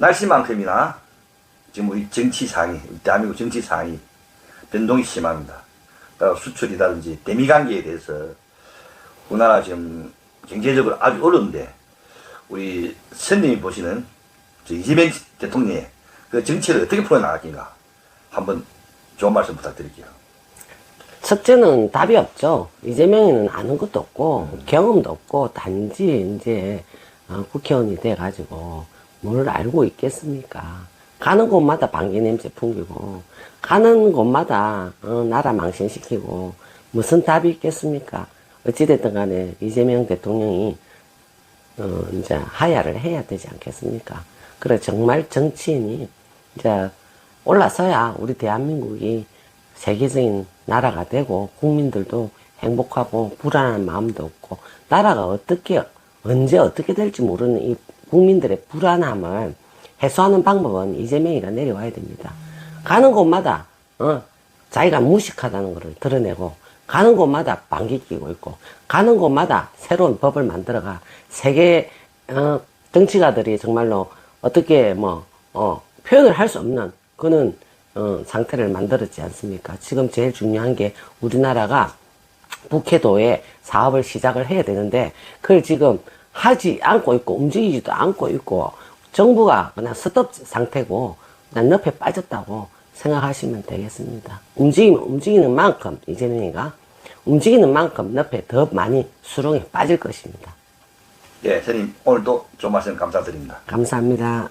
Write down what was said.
날씨만큼이나 지금 우리 정치 상황이, 대한민국 정치 상황이 변동이 심합니다. 수출이라든지 대미 관계에 대해서 우리나라 지금 경제적으로 아주 어려운데 우리 선생님이 보시는 저 이재명 대통령의 그 정치를 어떻게 풀어나갈긴가 한번 좋은 말씀 부탁드릴게요. 첫째는 답이 없죠. 이재명이는 아는 것도 없고 경험도 없고 단지 이제 어, 국회의원이 돼가지고 뭘 알고 있겠습니까? 가는 곳마다 방귀 냄새 풍기고 가는 곳마다 어, 나라 망신시키고 무슨 답이 있겠습니까? 어찌됐든 간에 이재명 대통령이 어, 이제 하야를 해야 되지 않겠습니까? 그래 정말 정치인이 이제 올라서야 우리 대한민국이 세계적인 나라가 되고 국민들도 행복하고 불안한 마음도 없고 나라가 어떻게 언제 어떻게 될지 모르는 이 국민들의 불안함을 해소하는 방법은 이재명이가 내려와야 됩니다. 가는 곳마다 어, 자기가 무식하다는 것을 드러내고 가는 곳마다 방귀 끼고 있고 가는 곳마다 새로운 법을 만들어가 세계 어, 정치가들이 정말로 어떻게 뭐 어, 표현을 할 수 없는 그는 어, 상태를 만들었지 않습니까? 지금 제일 중요한 게 우리나라가 북해도에 사업을 시작을 해야 되는데 그걸 지금 하지 않고 있고 움직이지도 않고 있고 정부가 그냥 스톱 상태고 그냥 늪에 빠졌다고 생각하시면 되겠습니다. 움직이면 움직이는 만큼 이재명이가 움직이는 만큼 늪에 더 많이 수렁에 빠질 것입니다. 예, 선생님 오늘도 좋은 말씀 감사드립니다. 감사합니다.